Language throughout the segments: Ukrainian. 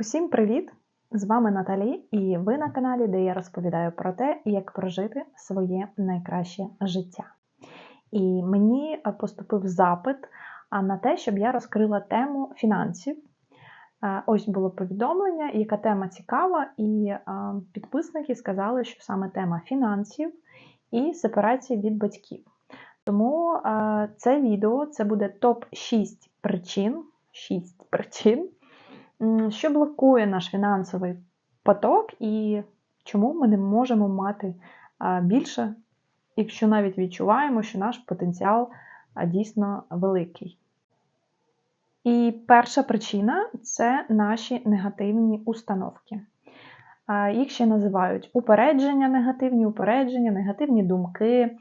Усім привіт! З вами Наталі, і ви на каналі, де я розповідаю про те, як прожити своє найкраще життя. І мені е, поступив запит на те, щоб я розкрила тему фінансів. Е, Ось було повідомлення, яка тема цікава, і е, підписники сказали, що саме тема фінансів і сепарації від батьків. Тому це відео це буде топ-6 причин, 6 причин, що блокує наш фінансовий поток і чому ми не можемо мати більше, якщо навіть відчуваємо, що наш потенціал дійсно великий. І перша причина це наші негативні установки. Їх ще називають упередження, негативні упередження, негативні думки,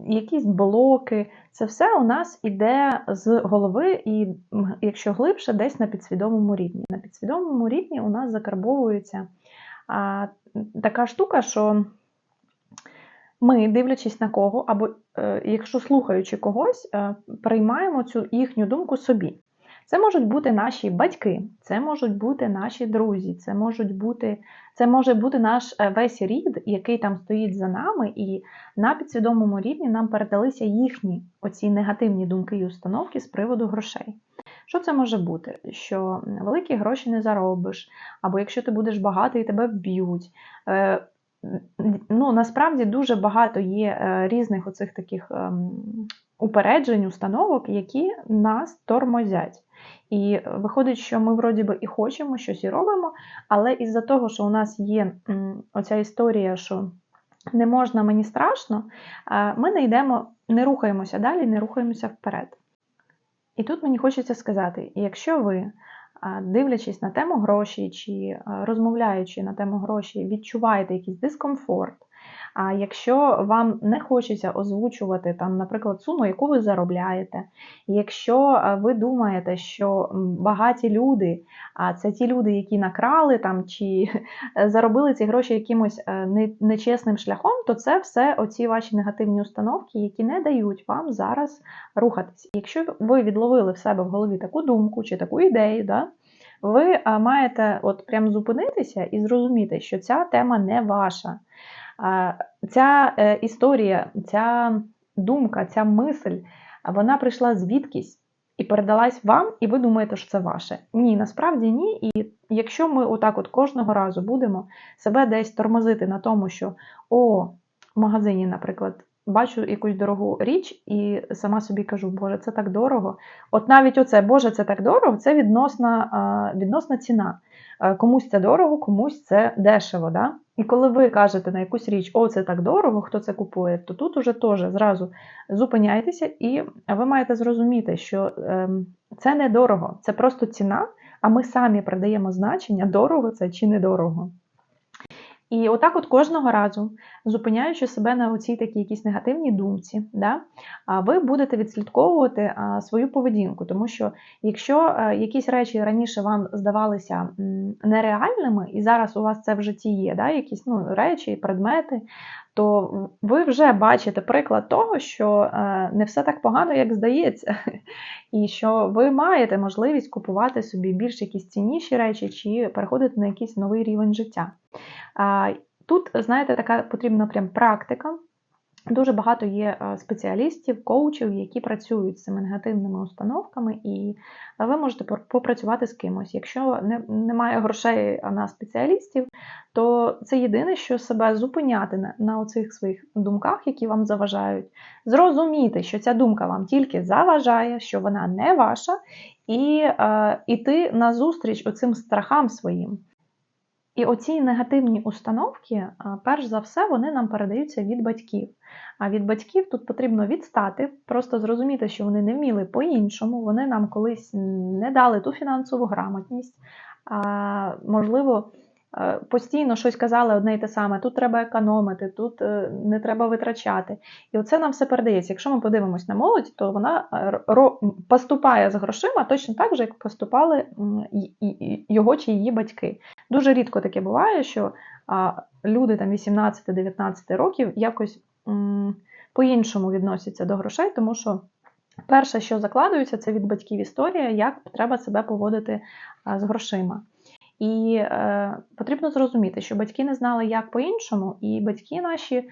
якісь блоки. Це все у нас іде з голови, і якщо глибше, десь на підсвідомому рівні. На підсвідомому рівні у нас закарбовується а, така штука, що ми, дивлячись на кого, або е, якщо слухаючи когось, е, приймаємо цю їхню думку собі. Це можуть бути наші батьки, це можуть бути наші друзі, це можуть бути, це може бути наш е, весь рід, який там стоїть за нами, і на підсвідомому рівні нам передалися їхні оці негативні думки і установки з приводу грошей. Що це може бути? Що великі гроші не заробиш, або якщо ти будеш багатий, тебе вб'ють. Е, Ну, насправді дуже багато є е, різних оцих таких ем, упереджень, установок, які нас тормозять. І виходить, що ми вроді би і хочемо щось і робимо, але із-за того, що у нас є оця історія, що не можна, мені страшно, ми не йдемо, не рухаємося далі, не рухаємося вперед. І тут мені хочеться сказати: якщо ви, дивлячись на тему грошей чи розмовляючи на тему грошей, відчуваєте якийсь дискомфорт, а якщо вам не хочеться озвучувати там, наприклад, суму, яку ви заробляєте, якщо ви думаєте, що багаті люди, а це ті люди, які накрали там чи заробили ці гроші якимось е, нечесним шляхом, то це все оці ваші негативні установки, які не дають вам зараз рухатись. Якщо ви відловили в себе в голові таку думку чи таку ідею, да, ви маєте от прям зупинитися і зрозуміти, що ця тема не ваша. Ця е, історія, ця думка, ця мисль, вона прийшла звідкись і передалась вам, і ви думаєте, що це ваше. Ні, насправді ні. І якщо ми отак от кожного разу будемо себе десь тормозити на тому, що о, в магазині, наприклад, бачу якусь дорогу річ і сама собі кажу, Боже, це так дорого. От навіть оце, Боже, це так дорого, це відносна, відносна ціна. Е, Комусь це дорого, комусь це дешево. Да? І коли ви кажете на якусь річ, о, це так дорого, хто це купує, то тут уже теж зразу зупиняйтеся, і ви маєте зрозуміти, що ем, це не дорого, це просто ціна, а ми самі придаємо значення, дорого це чи недорого. І отак, от кожного разу, зупиняючи себе на оцій такій якійсь негативній думці, да, ви будете відслідковувати свою поведінку, тому що якщо е, якісь речі раніше вам здавалися нереальними, і зараз у вас це в житті є, да, якісь ну, речі, предмети, то ви вже бачите приклад того, що е, не все так погано, як здається, і що ви маєте можливість купувати собі більш якісь цінніші речі чи переходити на якийсь новий рівень життя. Тут, знаєте, така потрібна прям практика. Дуже багато є е, спеціалістів, коучів, які працюють з цими негативними установками, і ви можете попрацювати з кимось. Якщо не, немає грошей на спеціалістів, то це єдине, що себе зупиняти на, на оцих своїх думках, які вам заважають, зрозуміти, що ця думка вам тільки заважає, що вона не ваша, і е, іти назустріч оцим страхам своїм. І оці негативні установки, перш за все, вони нам передаються від батьків. А від батьків тут потрібно відстати, просто зрозуміти, що вони не вміли по-іншому, вони нам колись не дали ту фінансову грамотність. Можливо, е, постійно щось казали одне й те саме: тут треба економити, тут е, не треба витрачати. І оце нам все передається. Якщо ми подивимось на молодь, то вона е, поступає з грошима точно так же, як поступали його чи її батьки. Дуже рідко таке буває, що а, люди там 18-19 років якось по-іншому відносяться до грошей, тому що Перше, що закладується, це від батьків історія, як треба себе поводити з грошима. І е, потрібно зрозуміти, що батьки не знали, як по-іншому, і батьки наші е,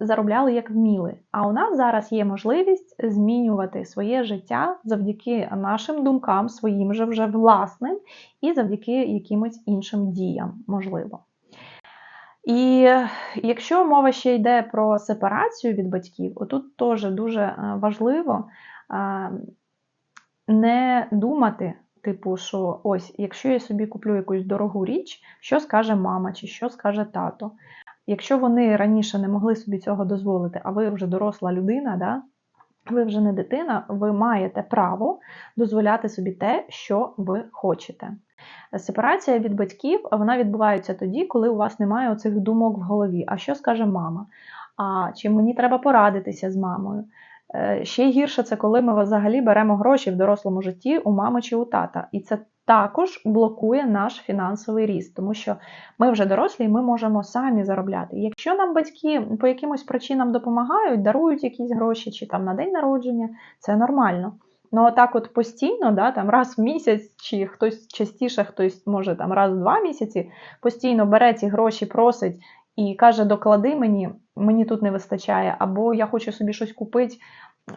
заробляли як вміли. А у нас зараз є можливість змінювати своє життя завдяки нашим думкам, своїм же вже власним, і завдяки якимось іншим діям, можливо. І якщо мова ще йде про сепарацію від батьків, отут теж дуже е, важливо е, не думати, типу, що ось, якщо я собі куплю якусь дорогу річ, що скаже мама чи що скаже тато. Якщо вони раніше не могли собі цього дозволити, а ви вже доросла людина, да, ви вже не дитина, ви маєте право дозволяти собі те, що ви хочете. Сепарація від батьків вона відбувається тоді, коли у вас немає оцих думок в голові. А що скаже мама? А чи мені треба порадитися з мамою? Е, ще гірше це коли ми взагалі беремо гроші в дорослому житті у мами чи у тата. І це також блокує наш фінансовий ріст, тому що ми вже дорослі і ми можемо самі заробляти. Якщо нам батьки по якимось причинам допомагають, дарують якісь гроші чи там на день народження, це нормально. Ну, отак от постійно, да, там раз в місяць, чи хтось частіше, хтось може там раз в два місяці, постійно бере ці гроші, просить і каже: доклади мені, мені тут не вистачає, або я хочу собі щось купити,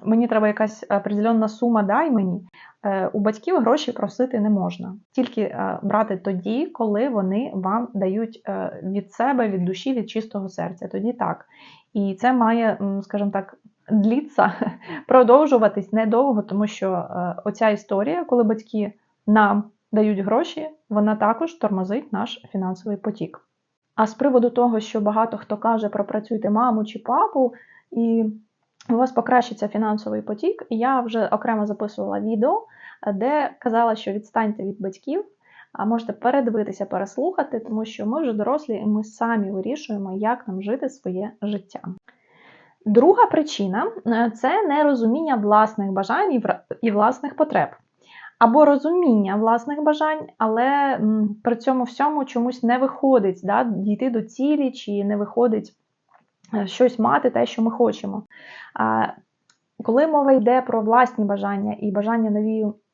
мені треба якась определенна сума, дай мені. Е, у батьків гроші просити не можна, тільки е, брати тоді, коли вони вам дають е, від себе, від душі, від чистого серця. Тоді так. І це має, скажімо так, дліться, продовжуватись недовго, тому що оця історія, коли батьки нам дають гроші, вона також тормозить наш фінансовий потік. А з приводу того, що багато хто каже, пропрацюйте маму чи папу, і у вас покращиться фінансовий потік. Я вже окремо записувала відео, де казала, що відстаньте від батьків, а можете передивитися, переслухати, тому що ми вже дорослі і ми самі вирішуємо, як нам жити своє життя. Друга причина е, це нерозуміння власних бажань і власних потреб. Або розуміння власних бажань, але при цьому всьому чомусь не виходить да, дійти до цілі, чи не виходить щось мати, те, що ми хочемо. Коли мова йде про власні бажання і бажання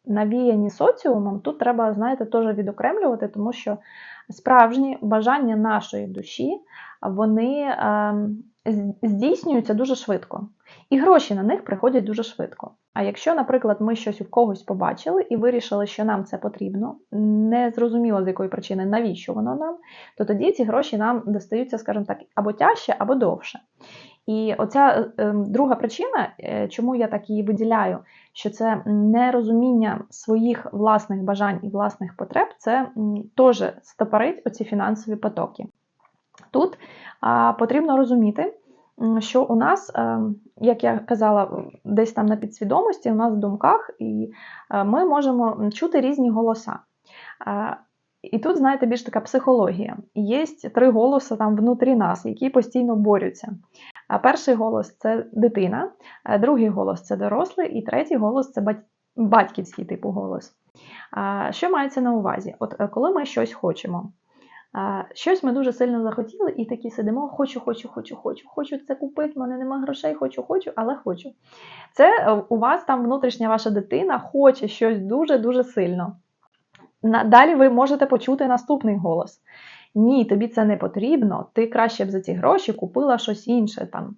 навіяні соціумом, тут треба, знаєте, теж відокремлювати, тому що справжні бажання нашої душі, вони ем, здійснюються дуже швидко. І гроші на них приходять дуже швидко. А якщо, наприклад, ми щось у когось побачили і вирішили, що нам це потрібно, не зрозуміло з якої причини, навіщо воно нам, то тоді ці гроші нам достаються, скажімо так, або тяжче, або довше. І оця е, ем, друга причина, е, чому я так її виділяю, що це нерозуміння своїх власних бажань і власних потреб, це теж стопорить оці фінансові потоки. Тут а, потрібно розуміти, що у нас, е, як я казала, десь там на підсвідомості, у нас в думках, і е, ми можемо чути різні голоса. Е, і тут, знаєте, більш така психологія. Є три голоси там внутрі нас, які постійно борються. А Перший голос це дитина, другий голос це дорослий, і третій голос це батьківський типу голос. Що мається на увазі? От коли ми щось хочемо, Щось ми дуже сильно захотіли, і такі сидимо, хочу, хочу, хочу, хочу, хочу це купити, в мене нема грошей, хочу, хочу, але хочу. Це е, у вас там внутрішня ваша дитина хоче щось дуже-дуже сильно. Далі ви можете почути наступний голос. Ні, тобі це не потрібно, ти краще б за ці гроші купила щось інше там.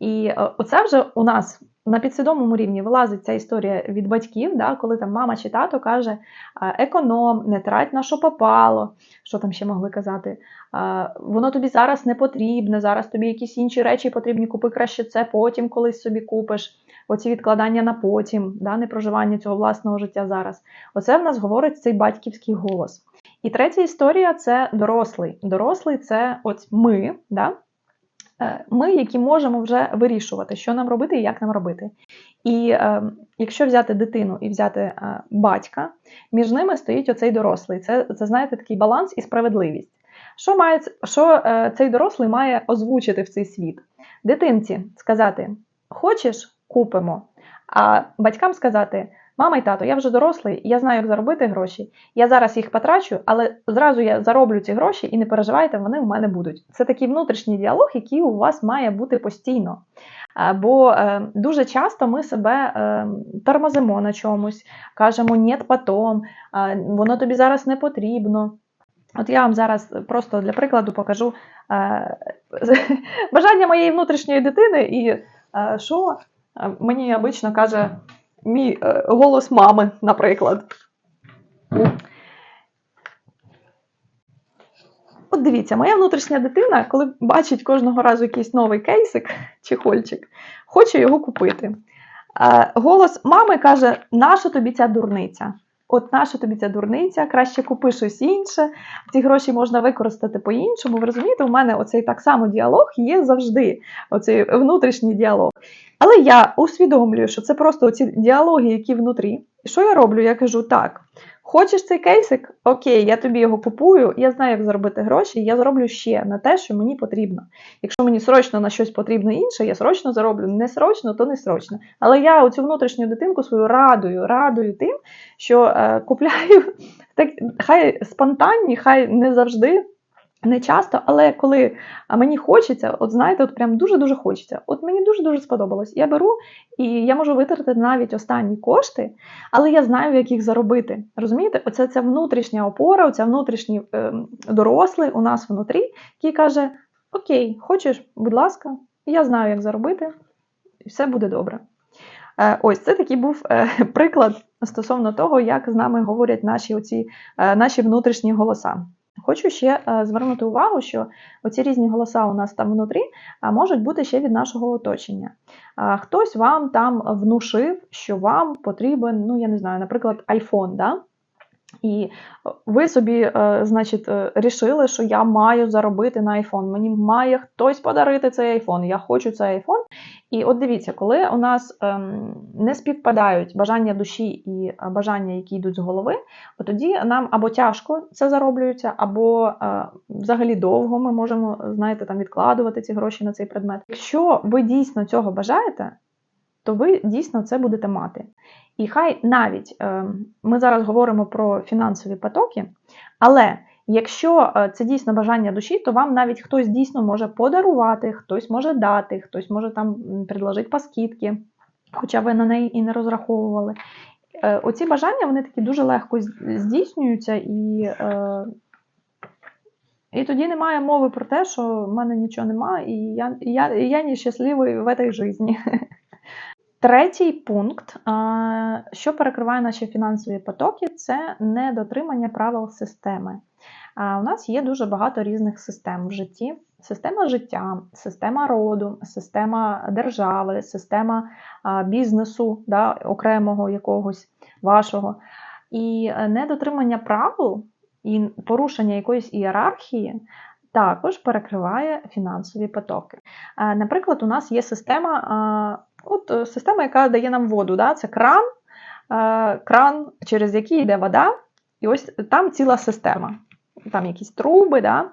І е, оце вже у нас на підсвідомому рівні вилазить ця історія від батьків, да, коли там мама чи тато каже: економ, не трать на що попало, що там ще могли казати, воно тобі зараз не потрібне, зараз тобі якісь інші речі потрібні, купи краще це, потім колись собі купиш. Оці відкладання на потім, да, не проживання цього власного життя зараз. Оце в нас говорить цей батьківський голос. І третя історія це дорослий. Дорослий це от ми, да, Е, ми, які можемо вже вирішувати, що нам робити і як нам робити. І е, якщо взяти дитину і взяти е, батька, між ними стоїть оцей дорослий. Це, це знаєте, такий баланс і справедливість. Що має, що е, цей дорослий має озвучити в цей світ? Дитинці сказати: Хочеш, купимо. А батькам сказати: Мама і тато, я вже дорослий, я знаю, як заробити гроші. Я зараз їх потрачу, але зразу я зароблю ці гроші і не переживайте, вони у мене будуть. Це такий внутрішній діалог, який у вас має бути постійно. Е, Бо е, дуже часто ми себе е, тормозимо на чомусь, кажемо «нєт потом», а, воно тобі зараз не потрібно. От я вам зараз просто для прикладу покажу е, бажання моєї внутрішньої дитини, і е, що е, мені обично каже мій е, голос мами, наприклад. От дивіться, моя внутрішня дитина, коли бачить кожного разу якийсь новий кейсик чи хольчик, хоче його купити. Е, Голос мами каже: наша тобі ця дурниця? От наша тобі ця дурниця, краще купи щось інше, ці гроші можна використати по-іншому. Ви розумієте, у мене оцей так само діалог є завжди, оцей внутрішній діалог. Але я усвідомлюю, що це просто ці діалоги, які внутрі. І що я роблю? Я кажу: так, хочеш цей кейсик? Окей, я тобі його купую, я знаю, як заробити гроші, я зроблю ще на те, що мені потрібно. Якщо мені срочно на щось потрібно інше, я срочно зароблю. Не срочно, то не срочно. Але я оцю внутрішню дитинку свою радую, радую тим, що е, купляю так, хай спонтанні, хай не завжди. Не часто, але коли мені хочеться, от знаєте, от прям дуже-дуже хочеться. От мені дуже-дуже сподобалось. Я беру і я можу витратити навіть останні кошти, але я знаю, як їх заробити. Розумієте? Оце ця внутрішня опора, оця внутрішній е, дорослий у нас внутрі, який каже: Окей, хочеш, будь ласка, я знаю, як заробити, і все буде добре. Е, Ось це такий був е, приклад стосовно того, як з нами говорять наші, оці, е, наші внутрішні голоса. Хочу ще е, звернути увагу, що оці різні голоса у нас там внутрі можуть бути ще від нашого оточення. Хтось вам там внушив, що вам потрібен, ну я не знаю, наприклад, iPhone, да? І ви собі, е, значить, е, рішили, що я маю заробити на iPhone. Мені має хтось подарити цей iPhone. Я хочу цей iPhone. І от дивіться, коли у нас ем, не співпадають бажання душі і е, бажання, які йдуть з голови, от тоді нам або тяжко це зароблюється, або е, взагалі довго ми можемо, знаєте, там відкладувати ці гроші на цей предмет. Якщо ви дійсно цього бажаєте, то ви дійсно це будете мати. І хай навіть е, ми зараз говоримо про фінансові потоки, але якщо е, це дійсно бажання душі, то вам навіть хтось дійсно може подарувати, хтось може дати, хтось може там предложити по хоча ви на неї і не розраховували. Е, Оці бажання вони такі дуже легко здійснюються, і, е, і тоді немає мови про те, що в мене нічого немає, і я, і я, і я в цій житті. Третій пункт, що перекриває наші фінансові потоки, це недотримання правил системи. У нас є дуже багато різних систем в житті: система життя, система роду, система держави, система бізнесу, да, окремого якогось вашого. І е, недотримання правил і порушення якоїсь ієрархії також перекриває фінансові потоки. Наприклад, у нас є система. От е, система, яка дає нам воду, да? це кран, е, кран, через який йде вода, і ось там ціла система. Там якісь труби. Да?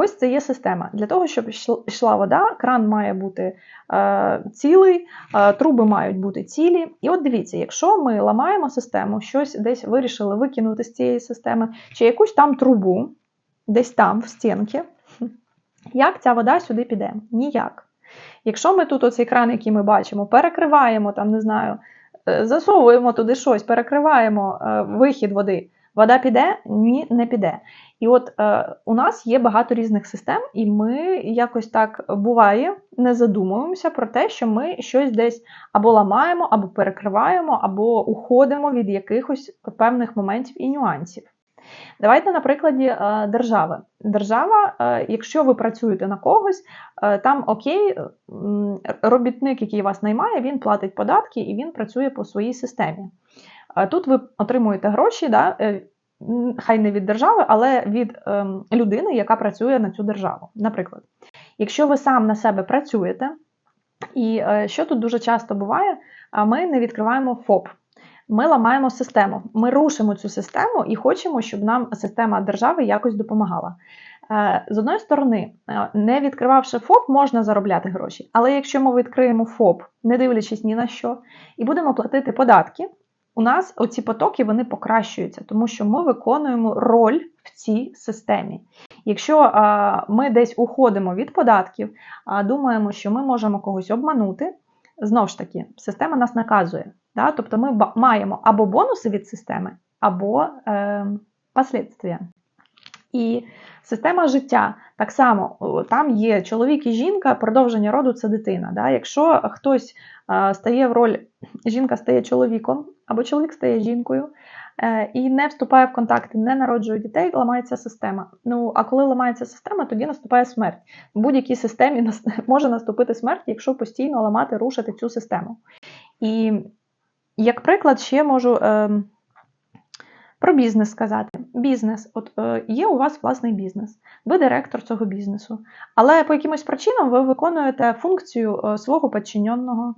Ось це є система. Для того, щоб йшла вода, кран має бути е, цілий, е, труби мають бути цілі. І от дивіться, якщо ми ламаємо систему, щось десь вирішили викинути з цієї системи, чи якусь там трубу, десь там, в стінки, як ця вода сюди піде? Ніяк. Якщо ми тут оцей кран, який ми бачимо, перекриваємо, там, не знаю, е, засовуємо туди щось, перекриваємо е, вихід води, вода піде? Ні, не піде. І от е, у нас є багато різних систем, і ми якось так буває, не задумуємося про те, що ми щось десь або ламаємо, або перекриваємо, або уходимо від якихось певних моментів і нюансів. Давайте на прикладі е, держави. Держава, е, якщо ви працюєте на когось, е, там окей, робітник, який вас наймає, він платить податки і він працює по своїй системі. Тут ви отримуєте гроші, да, хай не від держави, але від людини, яка працює на цю державу. Наприклад, якщо ви сам на себе працюєте, і що тут дуже часто буває, ми не відкриваємо ФОП. Ми ламаємо систему. Ми рушимо цю систему і хочемо, щоб нам система держави якось допомагала. Е, З одної сторони, е, не відкривавши ФОП, можна заробляти гроші. Але якщо ми відкриємо ФОП, не дивлячись ні на що, і будемо платити податки, у нас оці потоки вони покращуються, тому що ми виконуємо роль в цій системі. Якщо а, ми десь уходимо від податків, а думаємо, що ми можемо когось обманути, знову ж таки, система нас наказує. Да? Тобто ми маємо або бонуси від системи, або е, последствия. І система життя так само, там є чоловік і жінка, продовження роду це дитина. Да? Якщо хтось е, стає в роль, жінка стає чоловіком, або чоловік стає жінкою, е, і не вступає в контакти, не народжує дітей, ламається система. Ну, а коли ламається система, тоді наступає смерть. В будь-якій системі може наступити смерть, якщо постійно ламати, рушити цю систему. І як приклад, ще можу. Е, про бізнес сказати. Бізнес, от е, є у вас власний бізнес, ви директор цього бізнесу, але по якимось причинам ви виконуєте функцію е, свого підчиненого,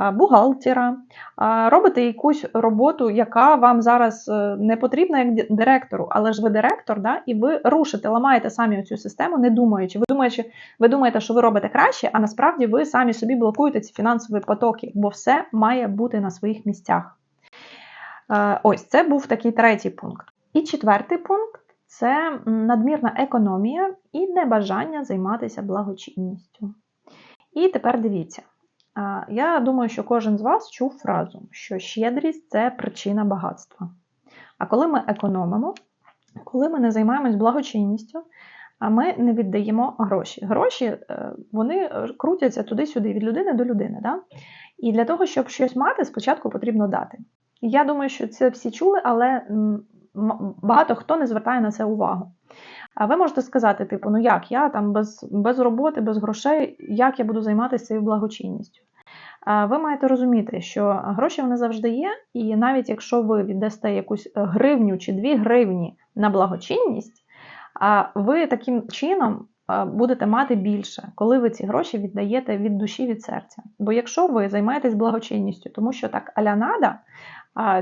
е, бухгалтера, е, робите якусь роботу, яка вам зараз не потрібна як директору, але ж ви директор, да, і ви рушите, ламаєте самі цю систему, не думаючи. Ви думаєте, ви думаєте, що ви робите краще, а насправді ви самі собі блокуєте ці фінансові потоки, бо все має бути на своїх місцях. Ось це був такий третій пункт. І четвертий пункт це надмірна економія і небажання займатися благочинністю. І тепер дивіться. Я думаю, що кожен з вас чув фразу, що щедрість це причина багатства. А коли ми економимо, коли ми не займаємось благочинністю, а ми не віддаємо гроші. Гроші е, вони крутяться туди-сюди, від людини до людини. Да? І для того, щоб щось мати, спочатку потрібно дати. Я думаю, що це всі чули, але багато хто не звертає на це увагу. А ви можете сказати, типу, ну як я там без без роботи, без грошей, як я буду займатися цією благочинністю? Ви маєте розуміти, що гроші вони завжди є, і навіть якщо ви віддасте якусь гривню чи дві гривні на благочинність, ви таким чином будете мати більше, коли ви ці гроші віддаєте від душі, від серця. Бо якщо ви займаєтесь благочинністю, тому що так аля нада,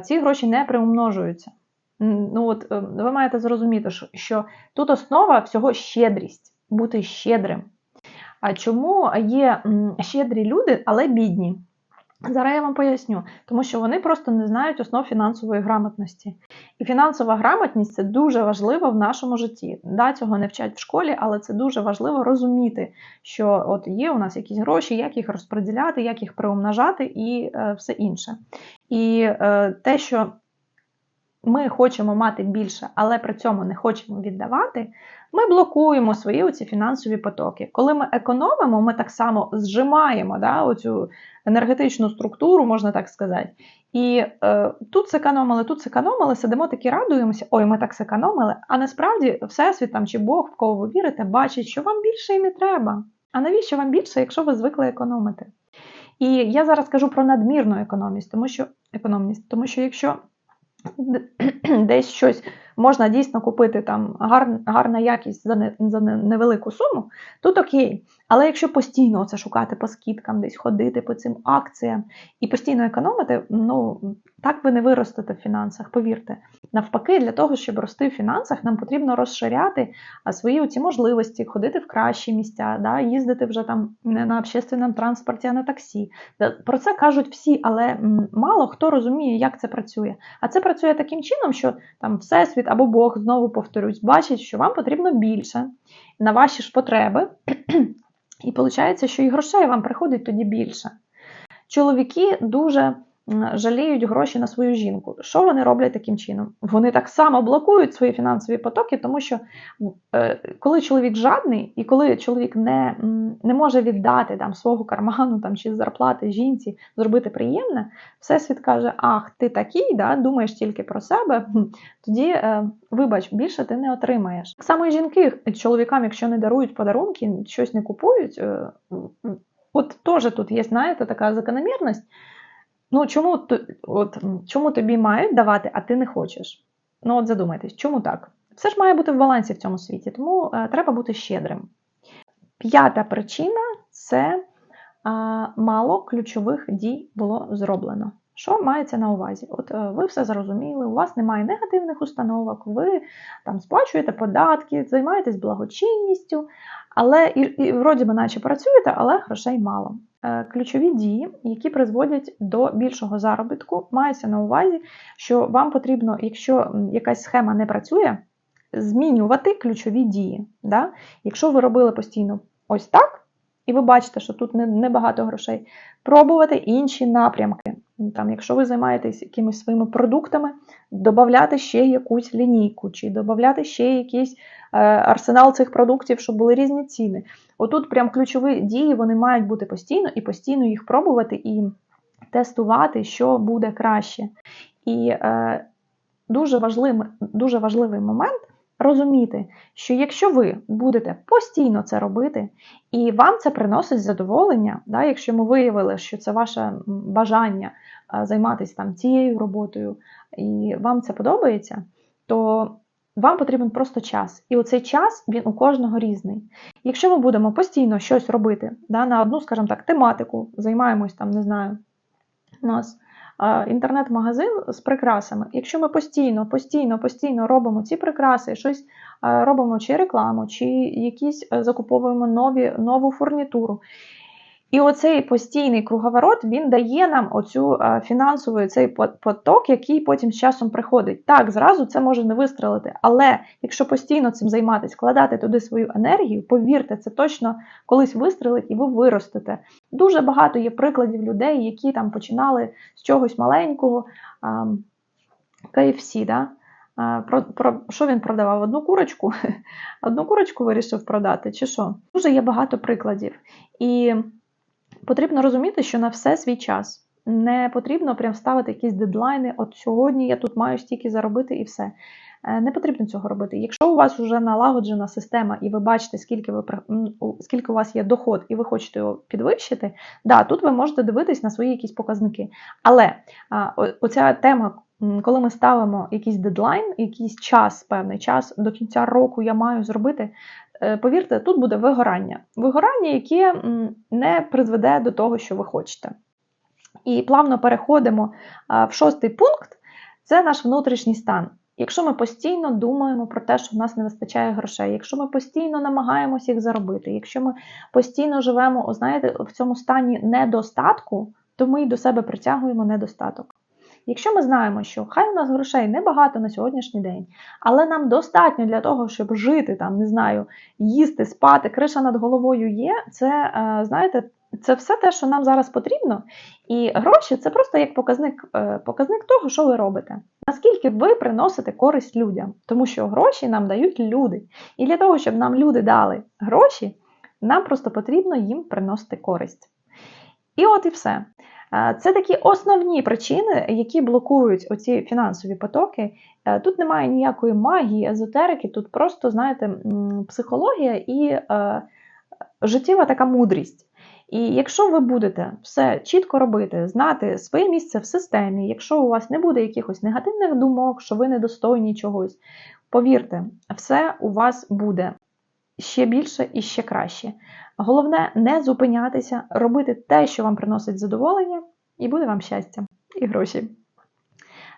ці гроші не приумножуються. Ну от е, Ви маєте зрозуміти, що тут основа всього щедрість, бути щедрим. А чому є щедрі люди, але бідні? Зараз я вам поясню, тому що вони просто не знають основ фінансової грамотності. І фінансова грамотність це дуже важливо в нашому житті. Да, Цього не вчать в школі, але це дуже важливо розуміти, що от є у нас якісь гроші, як їх розподіляти, як їх приумножати і е, все інше. І е, те, що ми хочемо мати більше, але при цьому не хочемо віддавати, ми блокуємо свої оці фінансові потоки. Коли ми економимо, ми так само зжимаємо да, оцю енергетичну структуру, можна так сказати. І е, тут зекономили, тут зекономили, сидимо такі радуємося, ой, ми так зекономили, а насправді Всесвіт там чи Бог, в кого ви вірите, бачить, що вам більше і не треба. А навіщо вам більше, якщо ви звикли економити? І я зараз кажу про надмірну економість, тому що економність, тому що якщо десь щось можна дійсно купити там гар, гарна якість за не, за невелику суму, тут окей. Але якщо постійно це шукати по скидкам, десь ходити по цим акціям і постійно економити, ну так ви не виростете в фінансах, повірте. Навпаки, для того, щоб рости в фінансах, нам потрібно розширяти свої ці можливості, ходити в кращі місця, да, їздити вже там не на общественному транспорті, а на таксі. Про це кажуть всі, але мало хто розуміє, як це працює. А це працює таким чином, що там всесвіт або Бог знову повторюсь, бачить, що вам потрібно більше на ваші ж потреби. І виходить, що і грошей вам приходить тоді більше. Чоловіки дуже жаліють гроші на свою жінку. Що вони роблять таким чином? Вони так само блокують свої фінансові потоки, тому що е, коли чоловік жадний, і коли чоловік не не може віддати там свого карману там, чи зарплати жінці, зробити приємне, всесвіт каже: Ах, ти такий, да, думаєш тільки про себе, тоді, е, вибач, більше ти не отримаєш. Так само і жінки чоловікам, якщо не дарують подарунки, щось не купують. Е, от теж тут є, знаєте, така закономірність. Ну, чому от, чому тобі мають давати, а ти не хочеш? Ну, от задумайтесь, чому так? Все ж має бути в балансі в цьому світі, тому е, треба бути щедрим. П'ята причина це е, мало ключових дій було зроблено. Що мається на увазі? От е, ви все зрозуміли, у вас немає негативних установок, ви там сплачуєте податки, займаєтесь благочинністю, але і, і вроді би наче працюєте, але грошей мало. Е, Ключові дії, які призводять до більшого заробітку, мається на увазі, що вам потрібно, якщо якась схема не працює, змінювати ключові дії. Да? Якщо ви робили постійно ось так, і ви бачите, що тут не- небагато грошей, пробувати інші напрямки. Там, якщо ви займаєтесь якимись своїми продуктами, додати ще якусь лінійку, чи додати ще якийсь е, арсенал цих продуктів, щоб були різні ціни. Отут прям ключові дії вони мають бути постійно і постійно їх пробувати і тестувати, що буде краще. І е, дуже, важливий, дуже важливий момент розуміти, що якщо ви будете постійно це робити, і вам це приносить задоволення, да, якщо ми виявили, що це ваше бажання займатися там цією роботою, і вам це подобається, то вам потрібен просто час. І оцей час він у кожного різний. Якщо ми будемо постійно щось робити да, на одну, скажімо так, тематику, займаємось там, не знаю, у нас інтернет-магазин з прикрасами. Якщо ми постійно, постійно, постійно робимо ці прикраси, щось робимо чи рекламу, чи якісь е, закуповуємо нові, нову фурнітуру. І оцей постійний круговорот він дає нам оцю е, фінансовий цей по- поток, який потім з часом приходить. Так, зразу це може не вистрелити, але якщо постійно цим займатися, вкладати туди свою енергію, повірте, це точно колись вистрелить і ви виростете. Дуже багато є прикладів людей, які там починали з чогось маленького. KFC, да? Про, про що він продавав? Одну курочку? Одну курочку вирішив продати, чи що? Дуже є багато прикладів. І потрібно розуміти, що на все свій час. Не потрібно прям ставити якісь дедлайни. От сьогодні я тут маю стільки заробити і все. Е, Не потрібно цього робити. Якщо у вас вже налагоджена система, і ви бачите, скільки ви скільки у вас є доход, і ви хочете його підвищити, да, тут ви можете дивитись на свої якісь показники. Але оця тема, коли ми ставимо якийсь дедлайн, якийсь час, певний час до кінця року я маю зробити. Е, Повірте, тут буде вигорання. Вигорання, яке не призведе до того, що ви хочете. І плавно переходимо в шостий пункт це наш внутрішній стан. Якщо ми постійно думаємо про те, що в нас не вистачає грошей, якщо ми постійно намагаємося їх заробити, якщо ми постійно живемо, знаєте, в цьому стані недостатку, то ми й до себе притягуємо недостаток. Якщо ми знаємо, що хай у нас грошей небагато на сьогоднішній день, але нам достатньо для того, щоб жити, там, не знаю, їсти, спати, криша над головою є, це, е, знаєте, це все те, що нам зараз потрібно. І гроші це просто як показник, е, показник того, що ви робите. Наскільки ви приносите користь людям, тому що гроші нам дають люди. І для того, щоб нам люди дали гроші, нам просто потрібно їм приносити користь. І от і все. Це такі основні причини, які блокують оці фінансові потоки. Тут немає ніякої магії, езотерики, тут просто, знаєте, психологія і життєва така мудрість. І якщо ви будете все чітко робити, знати своє місце в системі, якщо у вас не буде якихось негативних думок, що ви недостойні чогось, повірте, все у вас буде ще більше і ще краще. Головне не зупинятися, робити те, що вам приносить задоволення, і буде вам щастя і гроші.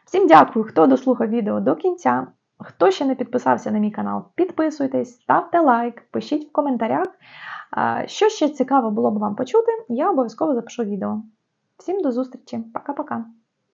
Всім дякую, хто дослухав відео до кінця. Хто ще не підписався на мій канал, підписуйтесь, ставте лайк, пишіть в коментарях. Що ще цікаво було б вам почути, я обов'язково запишу відео. Всім до зустрічі, пока-пока.